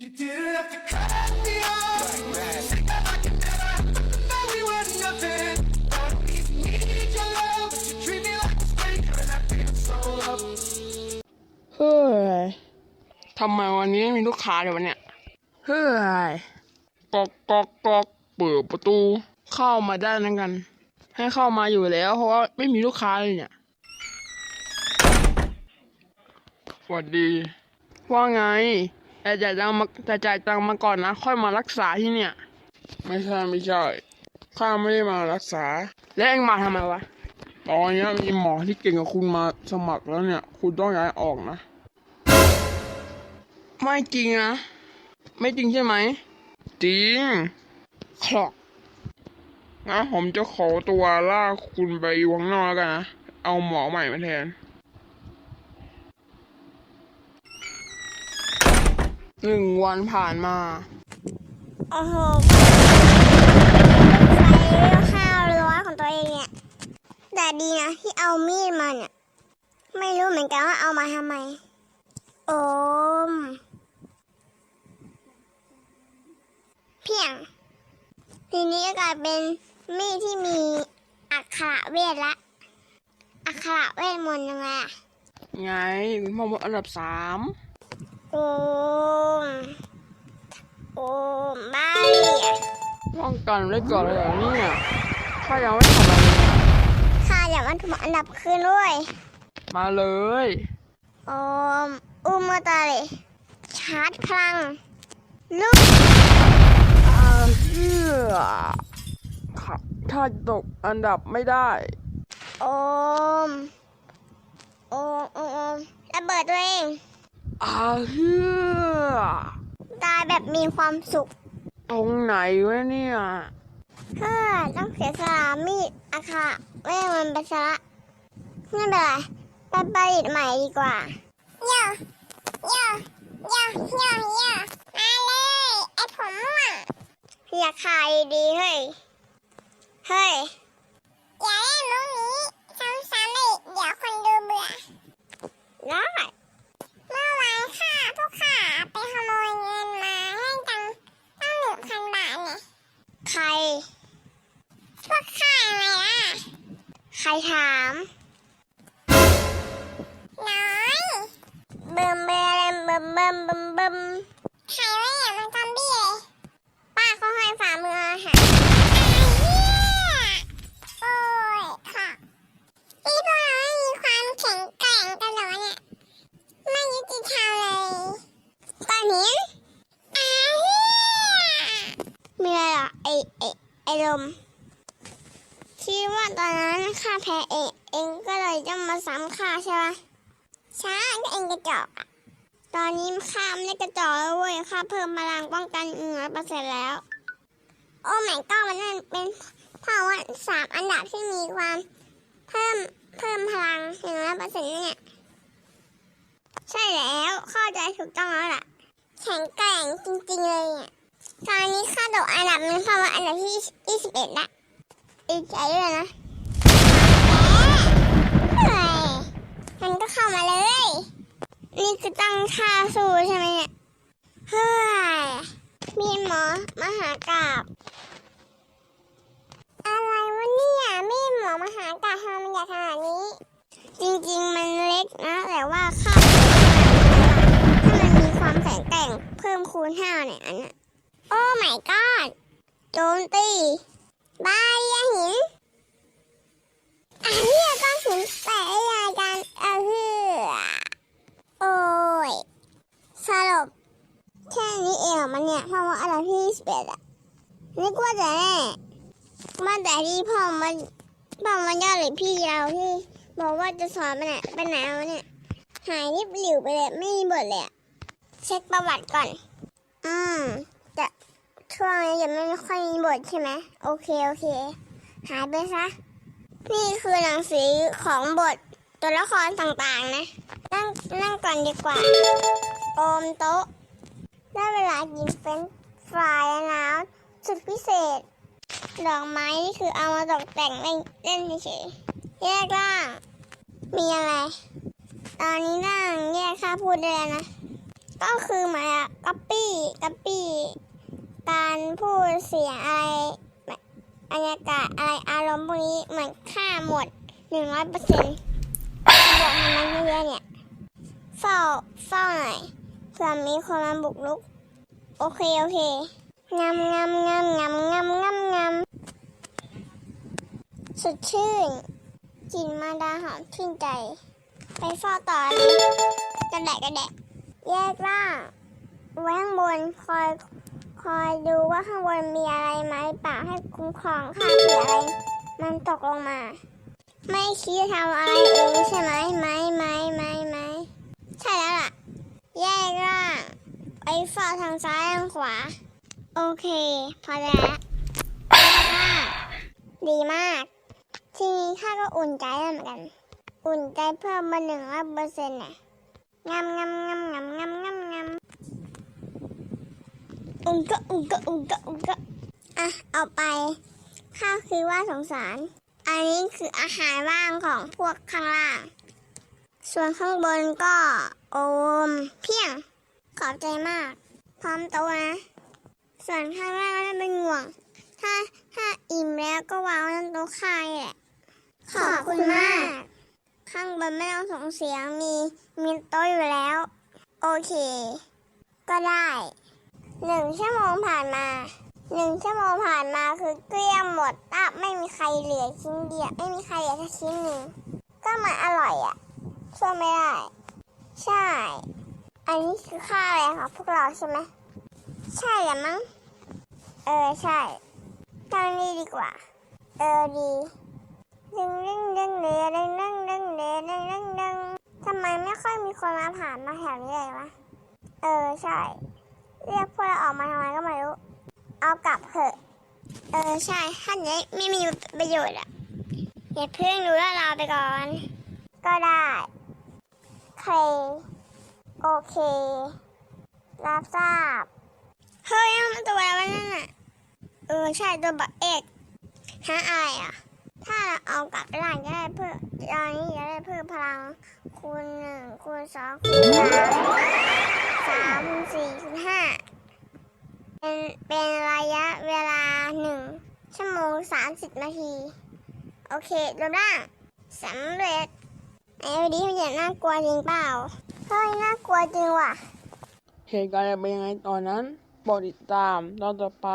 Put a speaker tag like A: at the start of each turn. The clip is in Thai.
A: You didn't have to cut me off. Think that I could never, that we were nothing. I don't even need your love, but you treat me like a stranger, and I feel so loved.
B: เฮ้ยทำไมวันนี้ไม่มีลูกค้าเลยวะเนี่ย เฮ้ยก๊อกก๊อกก๊อกเปิดประตู เข้ามาได้นั่นกัน ให้เข้ามาอยู่แล้ว เพราะว่าไม่มีลูกค้าเลยเนี่ยสวัสดี ว่าไง แต่จ่ายตังค์มาแต่จ่ายตังค์มาก่อนนะ ค่อยมารักษาที่เนี่ย ไม่ใช่ไม่ใช่ข้าไม่ได้มารักษา แล้วเอ็งมาทำไมวะ ตอนนี้มีหมอที่เก่งกับคุณมาสมัครแล้วเนี่ย คุณต้องย้ายออกนะ ไม่จริงนะ ไม่จริงใช่ไหม จริงคลอกงั้นผมจะขอตัวลากคุณไปอยู่ข้างนอกแล้วกันนะ เอาหมอใหม่มาแทน หนึ่งวันผ่านมา
C: โอ้โหใช้ข้าวร้อยของตัวเองเนี่ย แต่ดีนะที่เอามีดมาเนี่ย ไม่รู้เหมือนกันว่าเอามาทำไม โอม เพียง ทีนี้ก็กลายเป็นมีดที่มีอักขระเวทละ อักขระเวทมนต์ยังไงอะ
B: ไงคุณพ่อมดอันดับสาม
C: โอมโอมบ้าเนี่ย
B: ป้องกันไว้ก่อนเลยเหรอเนี่ยข้ายังไม่ทำอะไรเลย
C: ข้าอยากมันถูกอันดับขึ้นด้วย
B: มาเลย
C: โอมอุมตาเลยชาร์จพลัง ลูก
B: อาเชื่อค่ะถ้าตกอันดับไม่ได้
C: โอม โอมโอมโอมระเบิดตัวเอง
B: อาเชื่อ
C: ตายแบบมีความสุข
B: ตรงไหนวะเนี่ย
C: เฮ้อต้องเสียสละมีดอาคาเว้ยมันไปซะละไม่เป็นไรไปประดิษฐ์ใหม่ดีกว่าโย่โย่โย่โย่โย่มาเลยไอผมม่วงอยากขายดีเฮ้ย เฮ้ย อย่าเล่นมุกนี้ซ้ำๆเลยเดี๋ยวคนดูเบื่อ ได้ เมื่อวานค่ะพวกข้าไปขโมยเงินมาให้ตังค์ตั้งหนึ่งพันบาทเนี่ย ใคร พวกข้าไงล่ะ ใครถาม น้อยเบิ่มเบิ่มเบิ่มเบิ่มเบิ่มเบิ่มใครวะเนี่ยมันซอมบี้เลยป้าเขาให้ฝ่ามืออาหารโอ้ยค่ะนี่พวกเราไม่มีความแข็งแกร่งกันเหรอเนี่ยไม่ยุติธรรมเลยตอนนี้อาเฮียมีอะไรเหรอไอไอไอลม คิดว่าตอนนั้นข้าแพ้เองเองก็เลยจะมาซ้ำข้าใช่ปะใช่ก็เองกระจอกอะตอนนี้ข้าไม่ได้กระจอกแล้วเว้ยข้าเพิ่มพลังป้องกันหนึ่งร้อยเปอร์เซ็นต์แล้ว โอ้ไม่ก็มันเป็นเพราะว่าสามอันดับที่มีความเพิ่มเพิ่มพลังหนึ่งร้อยเปอร์เซ็นต์เนี่ยใช่แล้วเข้าใจถูกต้องแล้วล่ะแข็งแกร่งจริงๆเลยอะตอนนี้ข้าตกอันดับหนึงเพราะว่าอันดับที่ยี่สิบเอ็ดละ ดีใจด้วยนะเฮ้ยมันก็เข้ามาเลย นี่คือตั้งท่าสู้ใช่ไหมเนี่ย เฮ้ย มีหมอมหากราบอะไรวะเนี่ยมีหมอมหากราบทำไมมันใหญ่ขนาดนี้ จริงๆมันเล็กนะ แต่ว่าค่าถ้ามันมีความแข็งแกร่งเพิ่มคูณห้าเนี่ยอันน่ะโอ้ my god โจมตี บายยาหินอะเฮียก้อนหินแตกยากันเอาเฮือโอ้ยสรุปแค่นี้เองมันเนี่ยพราะว่าอันดับที่สิบเอ็ดอะนึกว่าจะแน่ว่าแต่ที่พ่อมันพ่อมันยอดหรือพี่เราที่บอกว่าจะสอนไปไหนไปไหนวเนี่ยหายริบหลิวไปเลยไม่มีบทเลยเช็คประวัติก่อน อืมจะ ช่วงนี้ยังไม่ค่อยมีบทใช่ไหมโอเคโอเค หายไปซะ นี่คือหนังสือของบทตัวละครต่างๆนะ นั่งนั่งก่อนดีกว่า โอมโต๊ะ ได้เวลากินเฟรนฟรายแล้ว สุดพิเศษ ดอกไม้นี่คือเอามาตกแต่งเล่นเล่นเฉยแยกล่าง มีอะไร ตอนนี้นั่งแยกค่าพูดได้แล้วนะ ก็คือหมือนอะก๊อปปี้ก๊อปปี้ การพูดเสียงอะไรบรรยากาศอะไรอารมณ์พวกนี้เหมือนค่าหมดหนึ่งร้อยเปอร์เซ็นต์บอกทำไมเยอะเนี่ยเฝ้าเฝ้าหน่อยเผื่อมีคนมาบุกรุก โอเค โอเคงามงามงามงามงามงามงามสดชื่นกลิ่นมาดาหอมชื่นใจ ไปเฝ้าต่อเลยกระแดะกระแดะแยกร่างไว้ข้างบนคอย คอยดูว่าข้างบนมีอะไรไหมเปล่าให้คุ้มครองข้าเผื่ออะไรมันตกลงมา ไม่คิดทำอะไรเองใช่ไหมไหมไหมไหมไหมใช่แล้วล่ะ แยกร่างไปเฝ้าทางซ้ายทางขวา โอเค พอแล้วร่างดีมาก ทีนี้ข้าก็อุ่นใจแล้วเหมือนกัน อุ่นใจเพิ่มมาหนึ่งร้อยเปอร์เซ็นต์น่ะงามงามงามงามงามงามงาม อุงกะอุงกะอุงกะอุงกะอะเอาไปข้าคือว่าสงสาร อันนี้คืออาหารว่างของพวกข้างล่าง ส่วนข้างบนก็โอมเพียง ขอบใจมาก พร้อมโตนะ ส่วนข้างล่างก็เป็นห่วง ถ้าถ้าอิ่มแล้วก็วางไว้บนโต๊ะข้ายแหละ ขอบคุณมาก ข้างบนไม่ต้องส่งเสียงมีมีโต๊ะอยู่แล้ว โอเค ก็ได้ หนึ่งชั่วโมงผ่านมาหนึ่งชั่วโมงผ่านมาคือเกลี้ยงหมดตับไม่มีใครเหลือชิ้นเดียวไม่มีใครเหลือแค่ชิ้นหนึ่งก็มันอร่อยอะช่วยไม่ได้ ใช่ อันนี้คือค่าอะไรของพวกเราใช่ไหมใช่แหละมั้งเออใช่ตอนนี้ดีกว่า เออดีดึงดึงดึงเดดึงดึงดึงเดดึงดึงดึงทำไมไม่ค่อยมีคนมาผ่านมาแถวนี้เลยวะเออใช่ เรียกพวกเราออกมาทำไมก็ไม่รู้ เอากลับเถอะ เออใช่ท่านนี้ไม่มีประโยชน์อะอย่าเพิ่งรู้แล้วเราไปก่อน ก็ได้เคโอเค รับทราบ เฮ้ยมันตัวอะไรวะนั่นน่ะ เออใช่ตัวบักเอกฮะอะไรอะ ถ้าเราเอากลับไปล่างจะได้เพิ่มตอนนี้จะได้เพิ่มพลัง คูณหนึ่งคูณสองคูณสามสามคูณสี่คูณห้าเป็นเป็นระยะเวลาหนึ่งชั่วโมงสามสิบนาที โอเคดูร่างสำเร็จไอ้วันนี้มันจะน่ากลัวจริงเปล่าเฮ้ยน่ากลัวจริงว่ะ
B: เหตุการณ์จะเป็นยังไงตอนนั้นโปรดติดตามตอนต่อไป